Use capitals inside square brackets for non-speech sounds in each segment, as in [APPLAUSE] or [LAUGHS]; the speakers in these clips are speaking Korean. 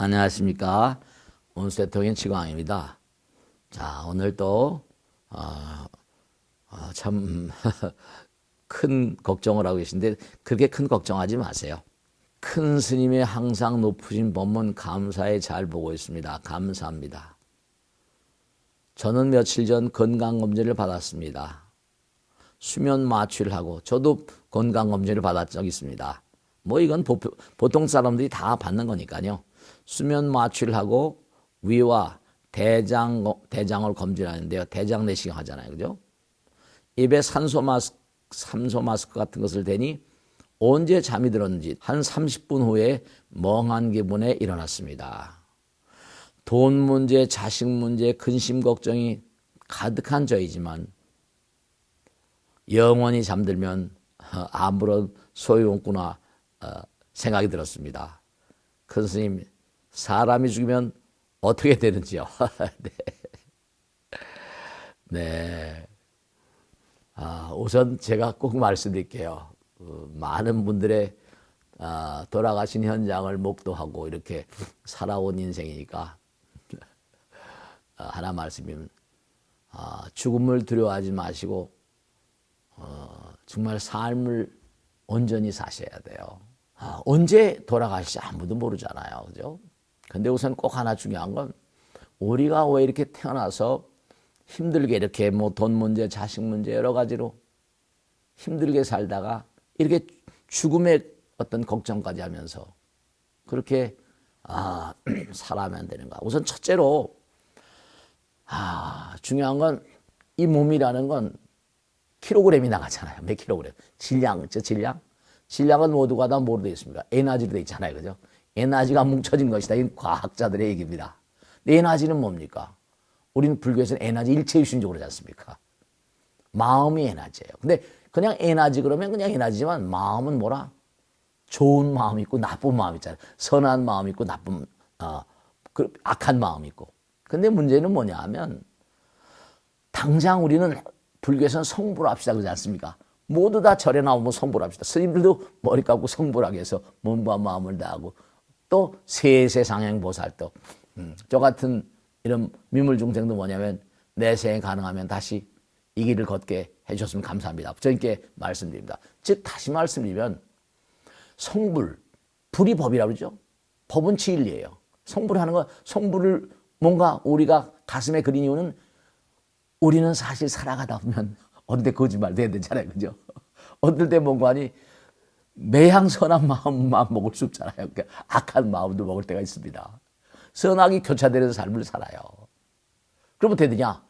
안녕하십니까. 온세통인 치광입니다. 자, 오늘 또, 어, 어, 참, [LAUGHS] 큰 걱정을 하고 계신데, 그렇게 큰 걱정하지 마세요. 큰 스님의 항상 높으신 법문 감사에 잘 보고 있습니다. 감사합니다. 저는 며칠 전 건강검진을 받았습니다. 수면 마취를 하고, 저도 건강검진을 받았 적 있습니다. 뭐 이건 보, 보통 사람들이 다 받는 거니까요. 수면 마취를 하고 위와 대장 대장을 검진하는데요. 대장 내시경 하잖아요. 그죠? 입에 산소 마스크 산소 마스크 같은 것을 대니 언제 잠이 들었는지 한 30분 후에 멍한 기분에 일어났습니다. 돈 문제, 자식 문제, 근심 걱정이 가득한 저이지만 영원히 잠들면 아무런 소용없구나 어, 생각이 들었습니다. 큰 스님, 사람이 죽으면 어떻게 되는지요? [LAUGHS] 네. 네. 아, 우선 제가 꼭 말씀드릴게요. 어, 많은 분들의 아, 돌아가신 현장을 목도하고 이렇게 살아온 인생이니까 아, 하나 말씀이면 아, 죽음을 두려워하지 마시고 어, 정말 삶을 온전히 사셔야 돼요. 아, 언제 돌아가실지 아무도 모르잖아요. 그죠? 근데 우선 꼭 하나 중요한 건 우리가 왜 이렇게 태어나서 힘들게 이렇게 뭐 돈 문제, 자식 문제 여러 가지로 힘들게 살다가 이렇게 죽음의 어떤 걱정까지 하면서 그렇게 아, [CLEARS THROAT] 살아면 되는가. 우선 첫째로 아, 중요한 건 이 몸이라는 건 킬로그램이 나가잖아요. 몇 킬로그램. 질량, 저 질량. 질량은 모두가 다 되어 있습니까? 에너지로 되어 있잖아요. 그죠? 에너지가 뭉쳐진 것이다. 이건 과학자들의 얘기입니다. 에너지는 뭡니까? 우리는 불교에서는 에너지 일체 유신적으로 하지 않습니까? 마음이 에너지예요. 근데 그냥 에너지 그러면 그냥 에너지지만 마음은 뭐라? 좋은 마음 있고 나쁜 마음 있잖아요. 선한 마음 있고 나쁜 어, 그 악한 마음 있고. 근데 문제는 뭐냐 하면 당장 우리는 불교에서는 성불 합시다 그러지 않습니까? 모두 다 절에 나오면 성불 합시다. 스님들도 머리 감고 성불하게 해서 몸과 마음을 다하고 또 세세상행 보살도 음, 저 같은 이런 미물중생도 뭐냐면 내 생에 가능하면 다시 이 길을 걷게 해주셨으면 감사합니다. 부처님께 말씀드립니다. 즉 다시 말씀드리면 성불, 불이 법이라고 그러죠. 법은 진리예요. 성불하는 건 성불을 뭔가 우리가 가슴에 그린 이유는 우리는 사실 살아가다 보면 [LAUGHS] 때 거짓말 돼야 되잖아요. 그죠? 어떨 때 뭔가 하니 매양 선한 마음만 먹을 수 없잖아요. 그러니까 악한 마음도 먹을 때가 있습니다. 선악이 교차되는 삶을 살아요. 그럼 어떻게 되냐?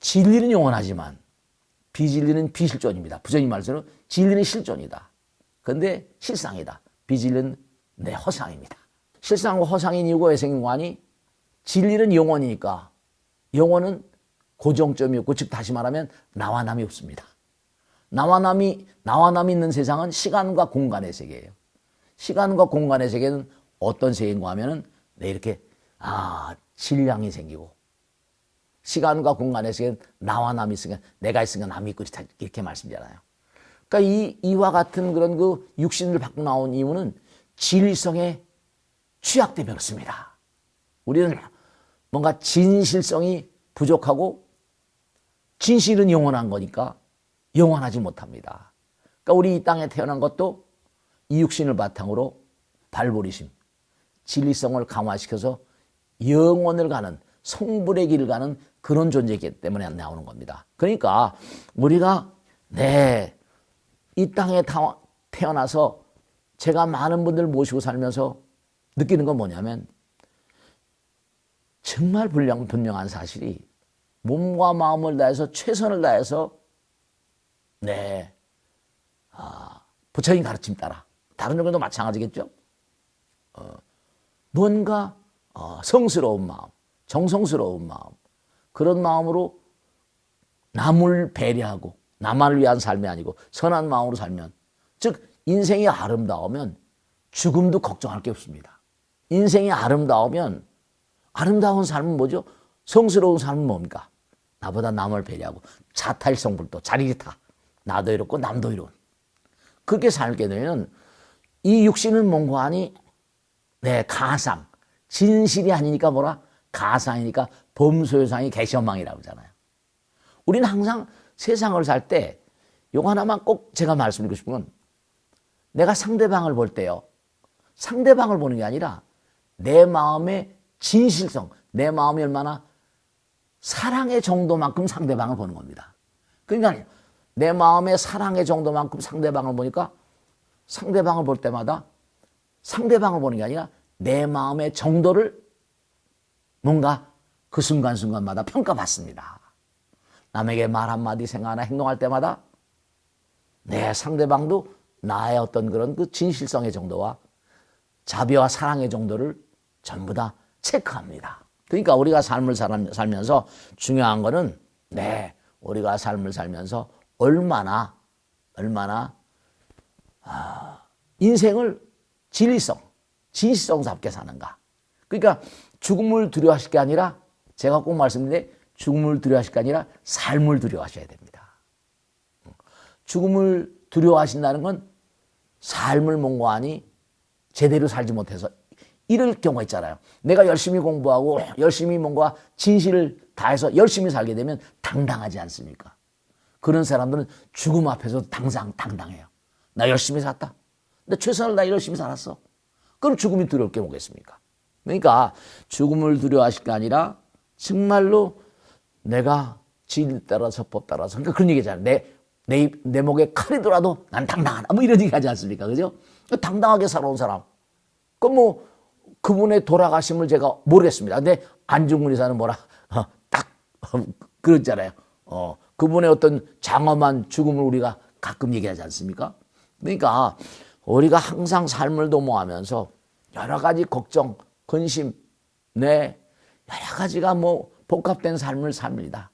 진리는 영원하지만 비진리는 비실존입니다. 부처님 말씀은 진리는 실존이다. 근데 실상이다. 비진리는 내 허상입니다. 실상과 허상인 이유가 왜 생긴 거니? 진리는 영원이니까 영원은 고정점이 없고 즉 다시 말하면 나와 남이 없습니다. 나와 남이 나와 남이 있는 세상은 시간과 공간의 세계예요. 시간과 공간의 세계는 어떤 세계인가 하면은 내 이렇게 아 질량이 생기고 시간과 공간의 세계는 나와 남이 있으니까 내가 있으니까 남이 있고 이렇게 말씀드잖아요. 그러니까 이 이와 같은 그런 그 육신을 받고 나온 이유는 진리성에 취약되면 그렇습니다. 우리는 뭔가 진실성이 부족하고 진실은 영원한 거니까 영원하지 못합니다. 그러니까 우리 이 땅에 태어난 것도 이 육신을 바탕으로 발버리심, 진리성을 강화시켜서 영원을 가는 성불의 길을 가는 그런 존재이기 때문에 나오는 겁니다. 그러니까 우리가 네, 이 땅에 태어나서 제가 많은 분들 모시고 살면서 느끼는 건 뭐냐면 정말 분명, 분명한 사실이 몸과 마음을 다해서 최선을 다해서 네, 아, 부처님 가르침 따라 다른 종교도 마찬가지겠죠. 어, 뭔가 어, 성스러운 마음, 정성스러운 마음 그런 마음으로 남을 배려하고 나만을 위한 삶이 아니고 선한 마음으로 살면 즉 인생이 아름다우면 죽음도 걱정할 게 없습니다. 인생이 아름다우면 아름다운 삶은 뭐죠? 성스러운 삶은 뭡니까? 나보다 남을 배려하고 자탈성불도 자리타 나도 이롭고 남도 이로운 그렇게 살게 되면 이 육신은 뭔가 하니 내 가상 진실이 아니니까 뭐라? 가상이니까 범소유상이 개시망이라고 하잖아요. 우리는 항상 세상을 살 때 요거 하나만 꼭 제가 말씀드리고 싶은 건 내가 상대방을 볼 때요. 상대방을 보는 게 아니라 내 마음의 진실성, 내 마음이 얼마나 사랑의 정도만큼 상대방을 보는 겁니다. 그러니까 내 마음의 사랑의 정도만큼 상대방을 보니까 상대방을 볼 때마다 상대방을 보는 게 아니라 내 마음의 정도를 뭔가 그 순간순간마다 평가받습니다. 남에게 말 한마디 생각하나 행동할 때마다 내 상대방도 나의 어떤 그런 그 진실성의 정도와 자비와 사랑의 정도를 전부 다 체크합니다. 그러니까 우리가 삶을 살면서 중요한 거는 네, 우리가 삶을 살면서 얼마나 얼마나 아, 인생을 진리성, 진실성스럽게 사는가. 그러니까 죽음을 두려워하실 게 아니라 제가 꼭 말씀드리는데 죽음을 두려워하실 게 아니라 삶을 두려워하셔야 됩니다. 죽음을 두려워하신다는 건 삶을 몽고하니 제대로 살지 못해서 이럴 경우가 있잖아요. 내가 열심히 공부하고 열심히 뭔가 진실을 다해서 열심히 살게 되면 당당하지 않습니까? 그런 사람들은 죽음 앞에서 당상 당당해요. 나 열심히 살았다. 내 최선을 다 열심히 살았어. 그럼 죽음이 두려울 게 뭐겠습니까? 그러니까 죽음을 두려워하실 게 아니라 정말로 내가 진 따라서 법 따라서 그러니까 그런 얘기잖아요. 내, 내, 내 목에 칼이 돌아도 난 당당하다. 뭐 이런 얘기 하지 않습니까? 그죠? 당당하게 살아온 사람. 그럼 뭐 그분의 돌아가심을 제가 모르겠습니다. 근데 안중근 의사는 뭐라 어, 딱 그랬잖아요. 어, 그분의 어떤 장엄한 죽음을 우리가 가끔 얘기하지 않습니까? 그러니까 우리가 항상 삶을 도모하면서 여러 가지 걱정, 근심, 네, 여러 가지가 뭐 복합된 삶을 삽니다.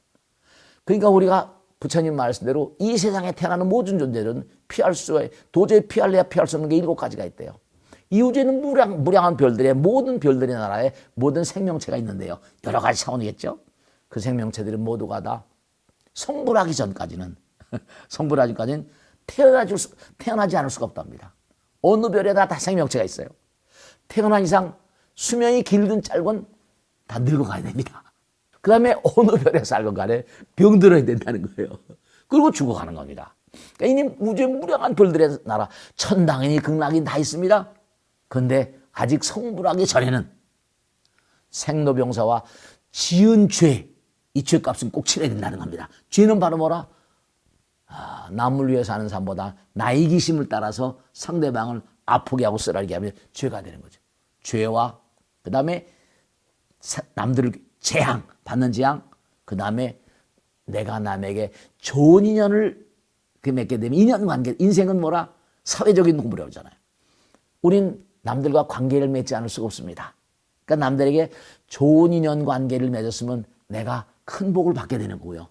그러니까 우리가 부처님 말씀대로 이 세상에 태어나는 모든 존재들은 피할 수, 도저히 피할래야 피할 수 없는 게 일곱 가지가 있대요. 이우주에는 무량, 무량한 별들의 모든 별들의 나라에 모든 생명체가 있는데요. 여러 가지 차원이겠죠? 그 생명체들은 모두가 다 성불하기 전까지는, [LAUGHS] 성불하기 전까지는 태어나지, 태어나지 않을 수가 없답니다. 어느 별에다 다 생명체가 있어요. 태어난 이상 수명이 길든 짧은 다 늙어가야 됩니다. 그 다음에 어느 별에 살건 간에 병들어야 된다는 거예요. 그리고 죽어가는 겁니다. 그러니까 이미 우주의 무량한 별들의 나라, 천당이니 극락이 다 있습니다. 그런데 아직 성불하기 전에는 생로병사와 지은 죄, 이 죄 값은 꼭 치러야 된다는 겁니다. 죄는 바로 뭐라? 아, 남을 위해 사는 삶보다 나의 기심을 따라서 상대방을 아프게 하고 쓰라리게 하면 죄가 되는 거죠. 죄와 그 다음에 남들을 재앙 받는 재앙 그 다음에 내가 남에게 좋은 인연을 맺게 되면 인연 관계 인생은 뭐라 사회적인 공부라고 하잖아요. 우린 남들과 관계를 맺지 않을 수가 없습니다. 그러니까 남들에게 좋은 인연 관계를 맺었으면 내가 큰 복을 받게 되는 거고요.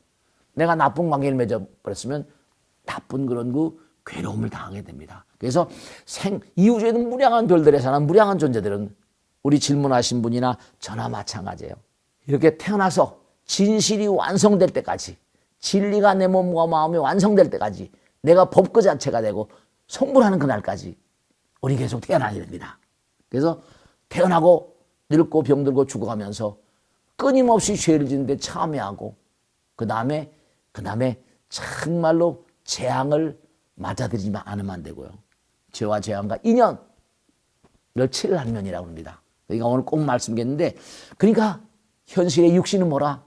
내가 나쁜 관계를 맺어버렸으면 나쁜 그런 그 괴로움을 당하게 됩니다. 그래서 생, 이 우주에 는 무량한 별들에 사는 무량한 존재들은 우리 질문하신 분이나 저나 마찬가지예요. 이렇게 태어나서 진실이 완성될 때까지 진리가 내 몸과 마음이 완성될 때까지 내가 법 그 자체가 되고 성불하는 그날까지 우리 계속 태어나야 됩니다. 그래서 태어나고 늙고 병들고 죽어가면서 끊임없이 죄를 짓는데 참여하고 그 다음에 그 다음에 정말로 재앙을 맞아들이지 않으면 안 되고요. 죄와 재앙과 인연을 치를 면이라고 합니다. 그러니까 오늘 꼭 말씀드렸는데 그러니까 현실의 육신은 뭐라?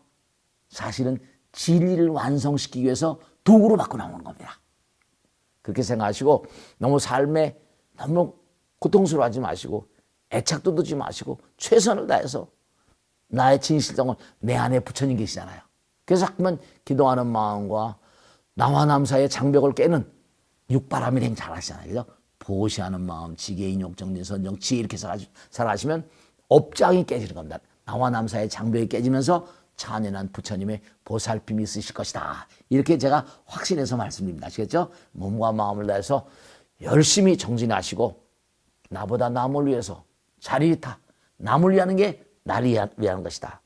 사실은 진리를 완성시키기 위해서 도구로 바꿔 나오는 겁니다. 그렇게 생각하시고 너무 삶에 너무 고통스러워하지 마시고 애착도 두지 마시고 최선을 다해서 나의 진실성을 내 안에 부처님 계시잖아요. 그래서 자꾸만 기도하는 마음과 나와 남 사이의 장벽을 깨는 육바람이 행 잘 하시잖아요. 그죠? 보시하는 마음, 지게인 욕정진 선정, 지 이렇게 살아가시면 업장이 깨지는 겁니다. 나와 남 사이의 장벽이 깨지면서 찬연한 부처님의 보살핌이 있으실 것이다. 이렇게 제가 확신해서 말씀드립니다. 아시겠죠? 몸과 마음을 다해서 열심히 정진하시고 나보다 남을 위해서 자리 타 남을 위하는 게 나를 위하는 것이다.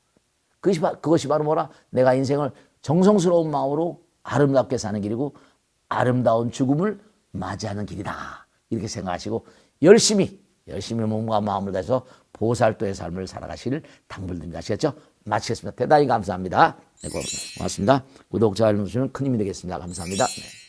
그것이, 그것이 바로 뭐라? 내가 인생을 정성스러운 마음으로 아름답게 사는 길이고 아름다운 죽음을 맞이하는 길이다. 이렇게 생각하시고 열심히 열심히 몸과 마음을 다해서 보살도의 삶을 살아가실 당부드립니다. 아시겠죠? 마치겠습니다. 대단히 감사합니다. 네, 고- 고맙습니다. 구독자 알림 주시면 큰 힘이 되겠습니다. 감사합니다. 네.